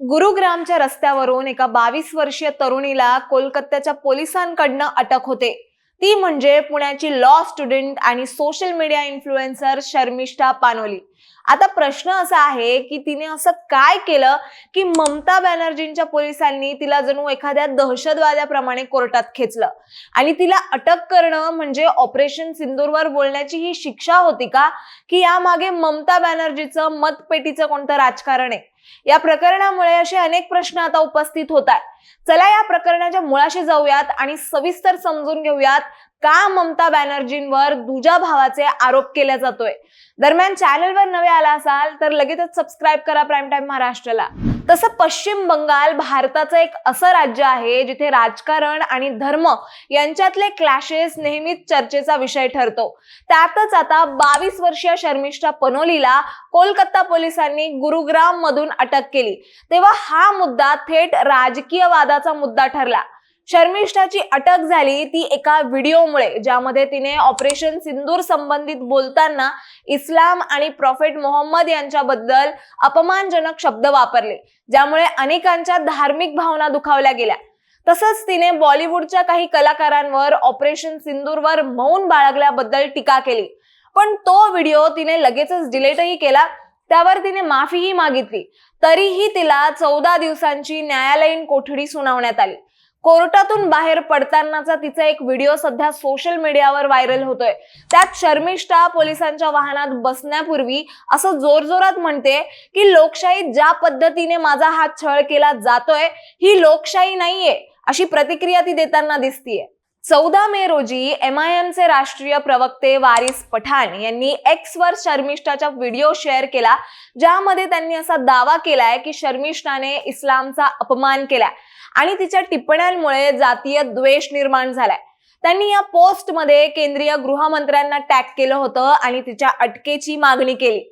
गुरुग्रामच्या रस्त्यावरून एका बावीस वर्षीय तरुणीला कोलकात्याच्या पोलिसांकडनं अटक होते. ती म्हणजे पुण्याची लॉ स्टुडंट आणि social media influencer Sharmishtha Panoli. आता प्रश्न असा आहे की तिने असं काय केलं की ममता बॅनर्जींच्या पोलिसांनी तिला जणू एखाद्या दहशतवाद्याप्रमाणे कोर्टात खेचलं? आणि तिला अटक करणं म्हणजे ऑपरेशन सिंदूरवर बोलण्याची ही शिक्षा होती का? की यामागे ममता बॅनर्जीचं मतपेटीचं कोणतं राजकारण आहे? या प्रकरणामुळे असे अनेक प्रश्न आता उपस्थित होत आहेत. चला या प्रकरणाच्या मुळाशी जाऊयात आणि सविस्तर समजून घेऊयात का ममता बॅनर्जींवर दुजा भावाचे आरोप केला जातोय. दरम्यान चॅनलवर नवे आला असाल तर लगेचच सबस्क्राईब करा प्राईम टाइम महाराष्ट्राला. तसं पश्चिम बंगाल भारताचं एक असं राज्य आहे जिथे राजकारण आणि धर्म यांच्यातले क्लॅशेस नेहमीच चर्चेचा विषय ठरतो. त्यातच आता बावीस वर्षीय शर्मिष्ठा पनोलीला कोलकाता पोलिसांनी गुरुग्राम मधून अटक केली. तेव्हा हा मुद्दा थेट राजकीय वादाचा मुद्दा ठरला. शर्मिष्ठाची अटक झाली ती एका व्हिडिओमुळे ज्यामध्ये तिने ऑपरेशन सिंदूर संबंधित बोलताना इस्लाम आणि प्रॉफेट मोहम्मद यांच्याबद्दल अपमानजनक शब्द वापरले ज्यामुळे अनेकांच्या धार्मिक भावना दुखावल्या गेल्या. तसंच तिने बॉलिवूडच्या काही कलाकारांवर ऑपरेशन सिंदूरवर मौन बाळगल्याबद्दल टीका केली. पण तो व्हिडिओ तिने लगेचच डिलीटही केला. त्यावर तिने माफीही मागितली. तरीही तिला चौदा दिवसांची न्यायालयीन कोठडी सुनावण्यात आली. कोर्टातून बाहेर पडतानाचा तिचा एक व्हिडिओ सध्या सोशल मीडियावर व्हायरल होतोय. त्यात शर्मिष्ठा पोलिसांच्या वाहनात बसण्यापूर्वी असं जोरजोरात म्हणते की लोकशाहीत ज्या पद्धतीने माझा हा छळ केला जातोय ही लोकशाही नाहीये अशी प्रतिक्रिया ती देताना दिसतीये. चौदा मे रोजी एम आय एमचे राष्ट्रीय प्रवक्ते वारिस पठाण यांनी एक्स वर शर्मिष्ठाचा व्हिडिओ शेअर केला ज्यामध्ये त्यांनी असा दावा केलाय की शर्मिष्ठाने इस्लामचा अपमान केलाय आणि तिच्या टिप्पण्यांमुळे जातीय द्वेष निर्माण झालाय. त्यांनी या पोस्टमध्ये केंद्रीय गृहमंत्र्यांना टॅग केलं होतं आणि तिच्या अटकेची मागणी केली.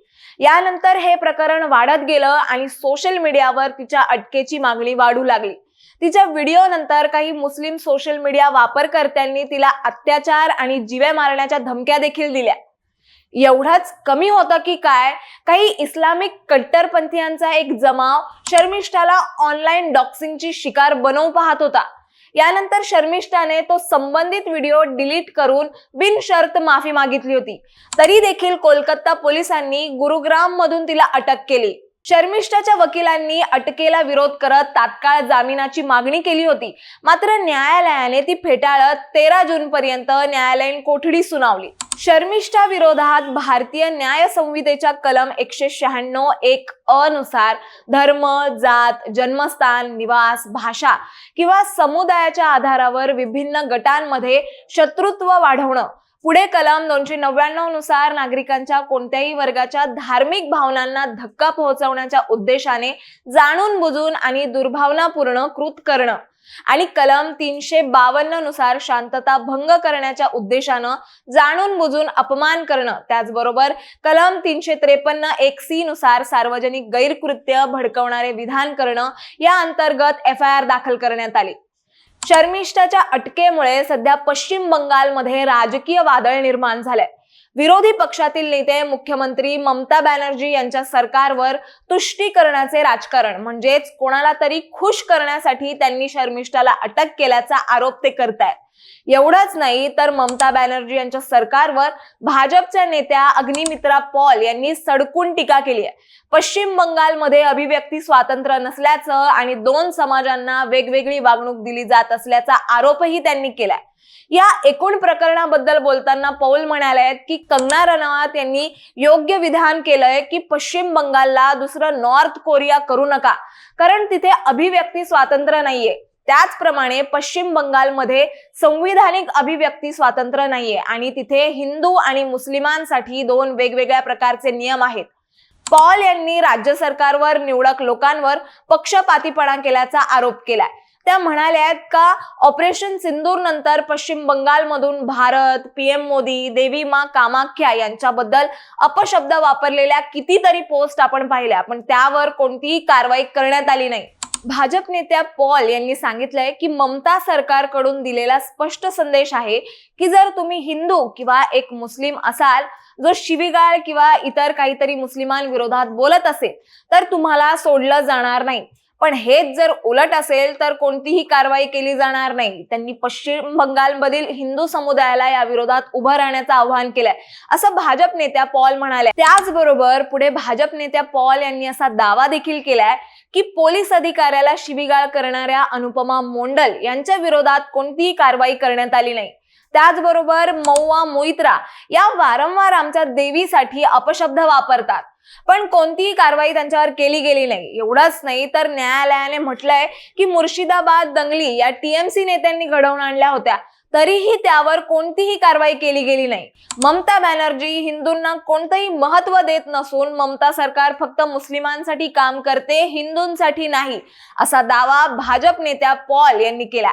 यानंतर हे प्रकरण वाढत गेलं आणि सोशल मीडियावर तिच्या अटकेची मागणी वाढू लागली. तिच्या व्हिडिओ नंतर काही मुस्लिम सोशल मीडिया वापरकर्त्यांनी तिला अत्याचार आणि जिवे मारण्याच्या धमक्या देखील दिल्या. एवढाच कमी होतं की काय? काही इस्लामिक कट्टरपंथीयांचा एक जमाव शर्मिष्ठाला ऑनलाईन डॉक्सिंगची शिकार बनवू पाहत होता. यानंतर शर्मिष्ठाने तो संबंधित व्हिडिओ डिलीट करून बिनशर्त माफी मागितली होती. तरी देखील कोलकाता पोलिसांनी गुरुग्राम मधून तिला अटक केली. शर्मिष्ठाच्या वकिलांनी अटकेला विरोध करत तात्काळ जामिनाची मागणी केली होती. मात्र न्यायालयाने ती फेटाळत तेरा जून पर्यंत न्यायालयीन कोठडी सुनावली. शर्मिष्ठा विरोधात भारतीय न्याय संहितेच्या कलम एकशे शहाण्णव एक अ नुसार धर्म जात जन्मस्थान निवास भाषा किंवा समुदायाच्या आधारावर विभिन्न गटांमध्ये शत्रुत्व वाढवणं पुढे कलम दोनशे नव्याण्णवनुसार नागरिकांच्या कोणत्याही वर्गाच्या धार्मिक भावनांना धक्का पोहोचवण्याच्या उद्देशाने जाणून बुजून आणि दुर्भावनापूर्ण कृत करणं. आणि कलम तीनशे बावन्ननुसार शांतता भंग करण्याच्या उद्देशानं जाणून बुजून अपमान करणं. त्याचबरोबर कलम तीनशे त्रेपन्न एक सी नुसार सार्वजनिक गैरकृत्य भडकवणारे विधान करणं या अंतर्गत एफ आय आर दाखल करण्यात आली. शर्मिष्ठाच्या अटकेमुळे सध्या पश्चिम बंगालमध्ये राजकीय वादळ निर्माण झालंय. विरोधी पक्षातील नेते मुख्यमंत्री ममता बॅनर्जी यांच्या सरकारवर तुष्टीकरणाचे राजकारण म्हणजेच कोणाला तरी खुश करण्यासाठी त्यांनी शर्मिष्ठाला अटक केल्याचा आरोप ते करतायत. एवढंच नाही तर ममता बॅनर्जी यांच्या सरकारवर भाजपच्या नेत्या अग्निमित्रा पॉल यांनी सडकून टीका केली आहे. पश्चिम बंगालमध्ये अभिव्यक्ती स्वातंत्र्य नसल्याचं आणि दोन समाजांना वेगवेगळी वागणूक दिली जात असल्याचा आरोपही त्यांनी केलाय. या एकूण प्रकरणाबद्दल बोलताना पौल म्हणाले की कंगना रनौत यांनी योग्य विधान केलंय की पश्चिम बंगालला दुसरं नॉर्थ कोरिया करू नका. कारण तिथे अभिव्यक्ती स्वातंत्र्य नाहीये. त्याचप्रमाणे पश्चिम बंगालमध्ये संविधानिक अभिव्यक्ती स्वातंत्र्य नाहीये आणि तिथे हिंदू आणि मुस्लिमांसाठी दोन वेगवेगळ्या प्रकारचे नियम आहेत. पॉल यांनी राज्य सरकारवर निवडक लोकांवर पक्षपातीपणा केल्याचा आरोप केलाय. त्या म्हणाल्या का ऑपरेशन सिंदूर नंतर पश्चिम बंगालमधून भारत पीएम मोदी देवी मा कामाख्या यांच्याबद्दल अपशब्द वापरलेल्या कितीतरी पोस्ट आपण पाहिल्या पण त्यावर कोणतीही कारवाई करण्यात आली नाही. भाजप नेत्या पॉल यांनी सांगितलंय की ममता सरकारकडून दिलेला स्पष्ट संदेश आहे की जर तुम्ही हिंदू किंवा एक मुस्लिम असाल जो शिवीगाळ किंवा इतर काहीतरी मुस्लिमांविरोधात बोलत असेल तर तुम्हाला सोडलं जाणार नाही. पण हेच जर उलट असेल तर कोणतीही कारवाई केली जाणार नाही. त्यांनी पश्चिम बंगालमधील हिंदू समुदायाला या विरोधात उभं राहण्याचं आवाहन केलंय. असं भाजप नेत्या पॉल म्हणाले त्याचबरोबर पुढे भाजप नेत्या पॉल यांनी असा दावा देखील केलाय की पोलीस अधिकाऱ्याला शिबिगाळ करणाऱ्या अनुपमा मोंडल यांच्या विरोधात कोणतीही कारवाई करण्यात आली नाही. त्याचबरोबर मौवा मोइत्रा या वारंवार आमच्या देवीसाठी अपशब्द वापरतात. पण कोणतीही कारवाई त्यांच्यावर केली गेली नाही. एवढंच नाही तर न्यायालयाने म्हटलंय की मुर्शिदाबाद दंगली या टीएमसी नेत्यांनी घडवून आणल्या होत्या. तरीही त्यावर कोणतीही कारवाई केली गेली नाही. ममता बॅनर्जी हिंदूंना कोणतंही महत्त्व देत नसून ममता सरकार फक्त मुस्लिमांसाठी काम करते हिंदूंसाठी नाही असा दावा भाजप नेत्या पॉल यांनी केला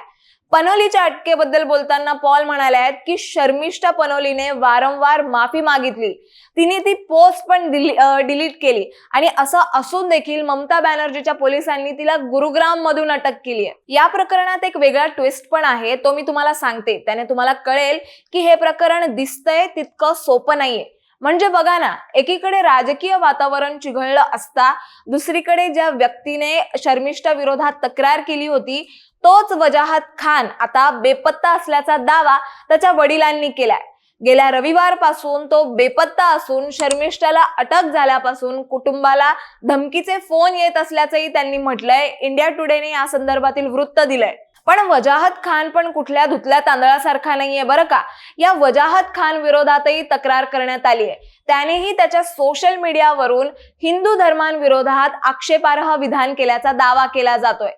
पनोलीच्या अटकेबद्दल बोलताना पॉल म्हणाले आहेत की शर्मिष्ठा पनोलीने वारंवार माफी मागितली. तिने ती पोस्ट पण डिलीट केली. आणि असं असून देखील ममता बॅनर्जीच्या पोलिसांनी तिला गुरुग्राम मधून अटक केली आहे या प्रकरणात एक वेगळा ट्विस्ट पण आहे तो मी तुम्हाला सांगते. त्याने तुम्हाला कळेल की हे प्रकरण दिसतंय तितकं सोपं नाहीये. म्हणजे बघा ना एकीकडे राजकीय वातावरण चिघळलं असता दुसरीकडे ज्या व्यक्तीने शर्मिष्ठा विरोधात तक्रार केली होती तोच वजाहत खान आता बेपत्ता असल्याचा दावा त्याच्या वडिलांनी केलाय. गेल्या रविवारपासून तो बेपत्ता असून शर्मिष्ठाला अटक झाल्यापासून कुटुंबाला धमकीचे फोन येत असल्याचंही त्यांनी म्हटलंय. इंडिया टुडेने या संदर्भातील वृत्त दिलंय. पण वजाहत खान पण कुठल्या धुतल्या तांदळासारखा नाहीये बरं का? या वजाहत खान विरोधातही तक्रार करण्यात आली आहे. त्यानेही त्याच्या सोशल मीडियावरून हिंदू धर्मांविरोधात आक्षेपार्ह विधान केल्याचा दावा केला जातोय.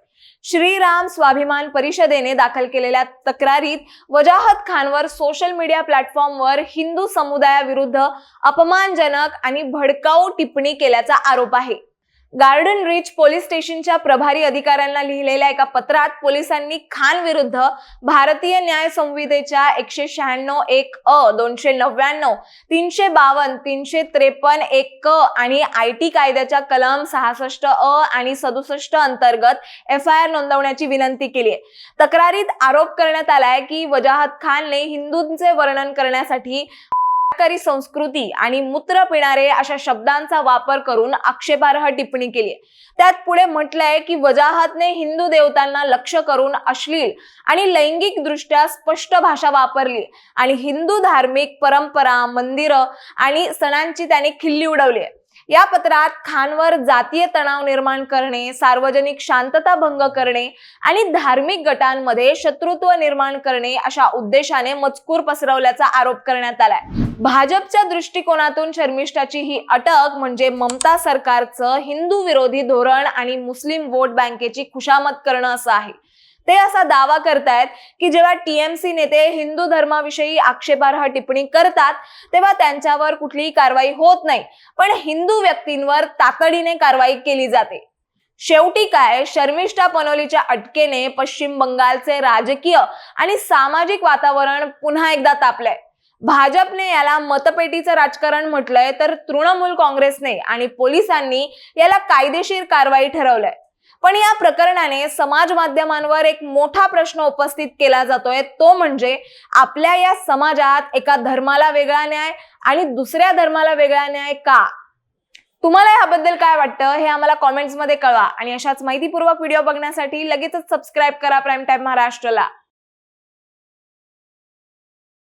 श्रीराम स्वाभिमान परिषदेने दाखल केलेल्या तक्रारीत वजाहत खानवर सोशल मीडिया प्लॅटफॉर्मवर हिंदू समुदायाविरुद्ध अपमानजनक आणि भडकाऊ टिप्पणी केल्याचा आरोप आहे. गार्डन रिच पोलीस स्टेशनच्या प्रभारी अधिकाऱ्यांना लिहिलेल्या एका पत्रात पोलिसांनी खान विरुद्ध भारतीय न्याय संहितेच्या एकशे शहाण्णव एक अ दोनशे नव्याण्णव तीनशे बावन्न तीनशे त्रेपन्न एक क आणि आय टी कायद्याच्या कलम सहासष्ट अ आणि सदुसष्ट अंतर्गत एफ आय आर नोंदवण्याची विनंती केली आहे. तक्रारीत आरोप करण्यात आलाय की वजाहत खानने हिंदूंचे वर्णन करण्यासाठी कारी संस्कृती आणि मूत्र पिणारे अशा शब्दांचा वापर करून आक्षेपार्ह टिप्पणी केली त्यात पुढे म्हटलंय की वजाहतने हिंदू देवतांना लक्ष करून अश्लील आणि लैंगिक दृष्ट्या स्पष्ट भाषा वापरली आणि हिंदू धार्मिक परंपरा मंदिरं आणि सणांची त्याने खिल्ली उडवली या पत्रात खानवर जातीय तणाव निर्माण करणे सार्वजनिक शांतता भंग करणे आणि धार्मिक गटांमध्ये शत्रुत्व निर्माण करणे अशा उद्देशाने मजकूर पसरवल्याचा आरोप करण्यात आलाय. भाजपच्या दृष्टिकोनातून शर्मिष्ठाची ही अटक म्हणजे ममता सरकारचं हिंदू विरोधी धोरण आणि मुस्लिम वोट बँकेची खुशामत करणं असं आहे. ते असा दावा करतायत की जेव्हा टीएमसी नेते हिंदू धर्माविषयी आक्षेपार्ह टिप्पणी करतात तेव्हा त्यांच्यावर कुठलीही कारवाई होत नाही. पण हिंदू व्यक्तींवर तातडीने कारवाई केली जाते. शेवटी काय शर्मिष्ठा पनोलीच्या अटकेने पश्चिम बंगालचे राजकीय आणि सामाजिक वातावरण पुन्हा एकदा तापलंय. भाजपने याला मतपेटीचं राजकारण म्हटलंय तर तृणमूल काँग्रेसने आणि पोलिसांनी याला कायदेशीर कारवाई ठरवलंय. पण या प्रकरणाने समाज माध्यमांवर एक मोठा प्रश्न उपस्थित केला जातोय. तो म्हणजे आपल्या या समाजात एका धर्माला वेगळा न्याय आणि दुसऱ्या धर्माला वेगळा न्याय का? तुम्हाला याबद्दल काय वाटतं हे आम्हाला कॉमेंट्समध्ये कळवा आणि अशाच माहितीपूर्वक व्हिडिओ बघण्यासाठी लगेचच सबस्क्राईब करा प्राईम टाईम महाराष्ट्रला.